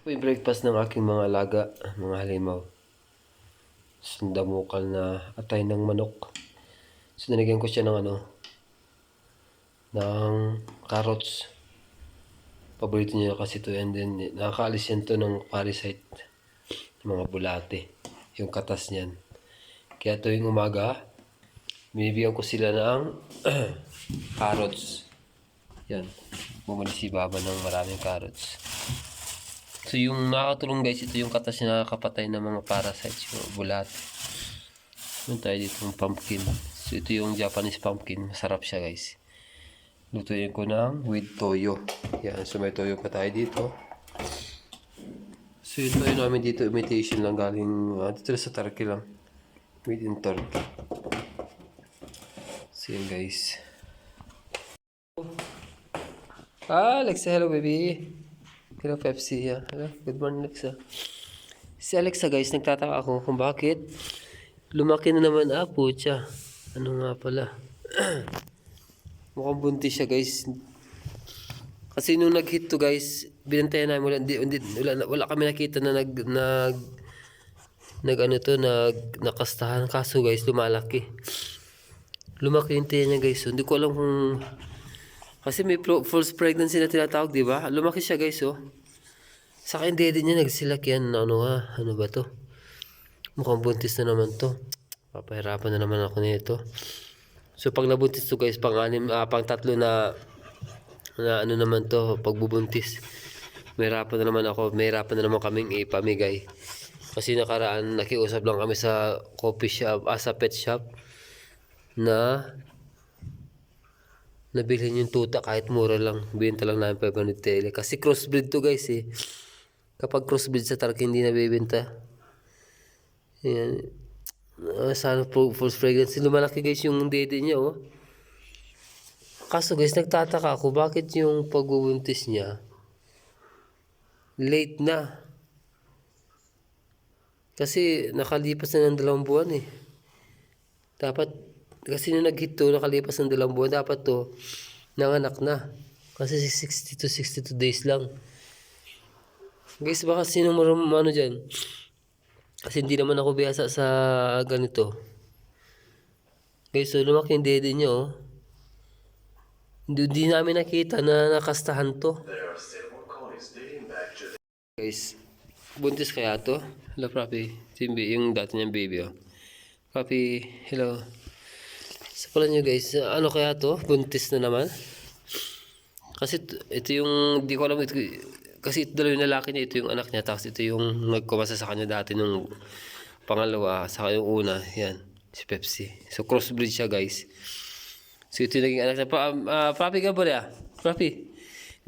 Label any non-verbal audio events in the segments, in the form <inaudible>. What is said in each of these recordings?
Ito po yung breakfast ng aking mga alaga, mga halimaw. Sundamukal na atay ng manok. So, nilagyan ko siya ng ano, ng carrots. Paborito niya kasi ito. And then, nakakaalis yan to ng parasite. Mga bulate. Yung katas niyan. Kaya tuwing umaga, binibigyan ko sila ng <clears throat> carrots. Yan. Bumali si Baba ng maraming carrots. So yung nakakatulong guys, ito yung katas na nakakapatay ng mga parasites, yung bulat. Meron tayo dito yung pumpkin. So ito yung Japanese pumpkin, masarap siya guys. Lutuin ko ng with toyo. Yan, so may toyo pa tayo dito. So yung namin dito, imitation lang galing, uh, dito sa Turkey lang. Made in Turkey. So yun guys. Ah, Alexa, hello baby. Hello Pepsi. Yeah. Good morning Alexa. Si Alexa guys, nagtataka ako kung bakit lumaki na naman ah, putya. Ano nga pala? <clears throat> Mukhang buntis siya guys. Kasi nung nag-hit to guys, binantayan namin wala, hindi, wala, wala kami nakita na nag, nag, nag ano to, nag, nakastahan. Kaso guys, lumalaki. Lumaki yung tiyan niya guys. Hindi ko alam kung kasi may false pregnancy na tinatawag, di ba? Lumaki siya, guys, oh. Sa akin, daddy niya, nagsilak yan. Ano nga? Ano ba to? Mukhang buntis na naman to. Papahirapan na naman ako nito. So, pag nabuntis to, guys, pang anim, ah, pang tatlo na, na ano naman to, pagbubuntis. Mahirapan na naman ako. Mahirapan na naman kaming ipamigay. Kasi nakaraan, nakiusap lang kami sa coffee shop, ah, sa pet shop, na nabilhin yung tuta kahit mura lang. Binta lang namin 500 TL. Kasi crossbreed to guys eh. Kapag crossbreed sa Turkey hindi nabibenta. Yan. Ah, sana false pregnancy. Lumalaki guys yung dede niya oh. Kaso guys, nagtataka ako bakit yung pagbubuntis niya late na. Kasi nakalipas na ng dalawang buwan eh. Dapat kasi nung nag-hit to, nakalipas ng dalawang buwan, dapat to, nanganak na. Kasi 60 to 62 days lang. Guys, baka sino mo ano dyan? Kasi hindi naman ako biyasa sa ganito. Guys, so lumaki yung dede niya, oh. Hindi, hindi namin nakita na nakastahan to. Guys, buntis kaya to? Hello, Papi. Yung dati niyang baby, oh. Papi, hello. Sa pala nyo guys, ano kaya to? Buntis na naman? Kasi ito yung, di ko alam, ito, kasi ito dalawa yung lalaki niya, ito yung anak niya, tapos ito yung nagkumasa sa kanya dati nung pangalawa, saka yung una, yan, si Pepsi. So crossbreed siya guys. So ito yung naging anak niya. Pa, ah, papi ka ba niya? Papi.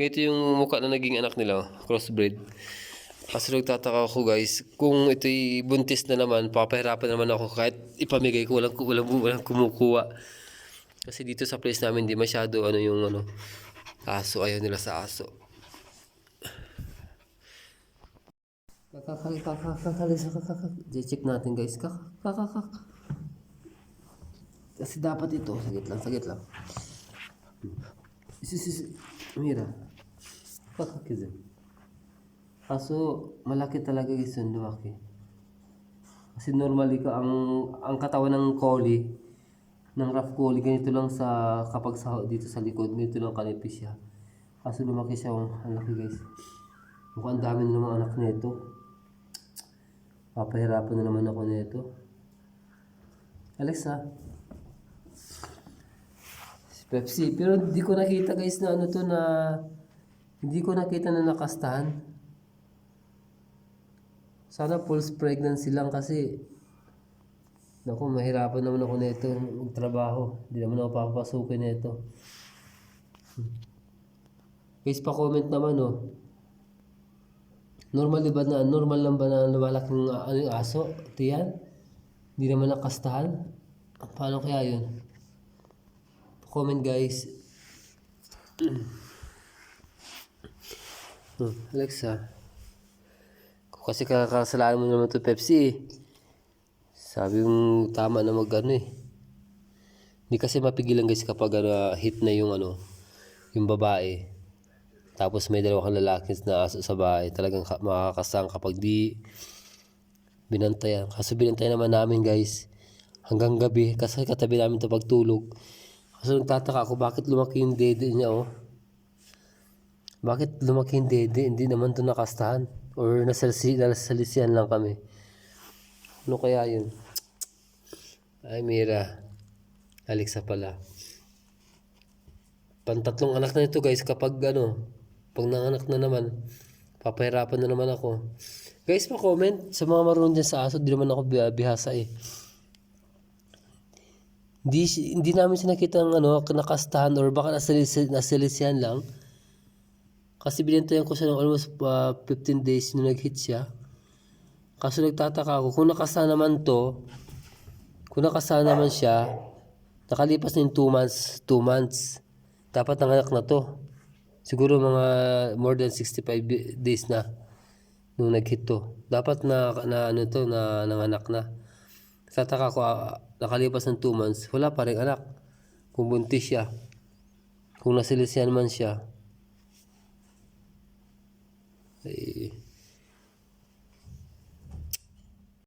Ito yung mukha na naging anak nila, oh, crossbreed. Kasi nagtataka ako guys, kung ito'y buntis na naman, papahirapan naman ako kahit ipamigay ko, walang, walang, walang kumukuha. Kasi dito sa place namin, di masyado ano yung ano, aso, ayaw nila sa aso. Kakakal, kakakalis, kakakal. check natin guys, kakakakak. Kasi dapat ito, sagit lang, sagit lang. Mira. Kakakizin. Kaso, malaki talaga guys yung lumaki. Kasi normally ka ang ang katawan ng collie ng rough collie ganito lang sa kapag sa dito sa likod ganito lang kanipis siya. Kaso lumaki siya oh, ang laki guys. Mukhang ang dami na naman anak nito. Papahirapan na naman ako nito. Alexa. Si Pepsi. Pero hindi ko nakita guys na ano to na hindi ko nakita na nakastahan. Sana false pregnancy lang kasi Naku, mahirapan naman ako nito magtrabaho. Hindi naman ako papapasukin nito. Guys, pa-comment naman oh. Normal ba na, normal lang ba na lumalaking uh, ano yung aso? Ito yan? Hindi naman nakastahan? Paano kaya yun? Pa-comment guys. Hmm, <clears throat> Alexa. Kasi kakasalanan mo naman to Pepsi eh. Sabi yung tama na mag ano eh. Hindi kasi mapigilan guys kapag ano, hit na yung ano, yung babae. Tapos may dalawa kang lalaki na aso sa bahay. Talagang ka- makakasang kapag di binantayan. Kaso binantayan naman namin guys. Hanggang gabi. Kasi katabi namin ito pagtulog. Kaso nagtataka ako bakit lumaki yung dede niya oh. Bakit lumaki yung dede? Hindi naman ito nakastahan. Or nasalisi, nasalisihan lang kami. Ano kaya yun? Ay, Mira. Alexa pala. Pantatlong anak na ito guys kapag ano, pag nanganak na naman, papahirapan na naman ako. Guys, pa-comment sa mga marunong dyan sa aso, di naman ako bi- bihasa eh. Hindi, hindi namin siya nakita ng ano, nakastahan or baka nasalis, nasalisihan lang. Kasi binantayan ko siya ng almost uh, 15 days nung nag-hit siya. Kaso nagtataka ako, kung nakasa naman to, kung nakasa naman siya, nakalipas na yung 2 months, 2 months, dapat nanganak na to. Siguro mga more than 65 bi- days na nung nag-hit to. Dapat na, na ano to, na nanganak na. Tataka ko, ah, nakalipas ng 2 months, wala pa rin anak. Kung buntis siya, kung nasilisihan man siya, eh,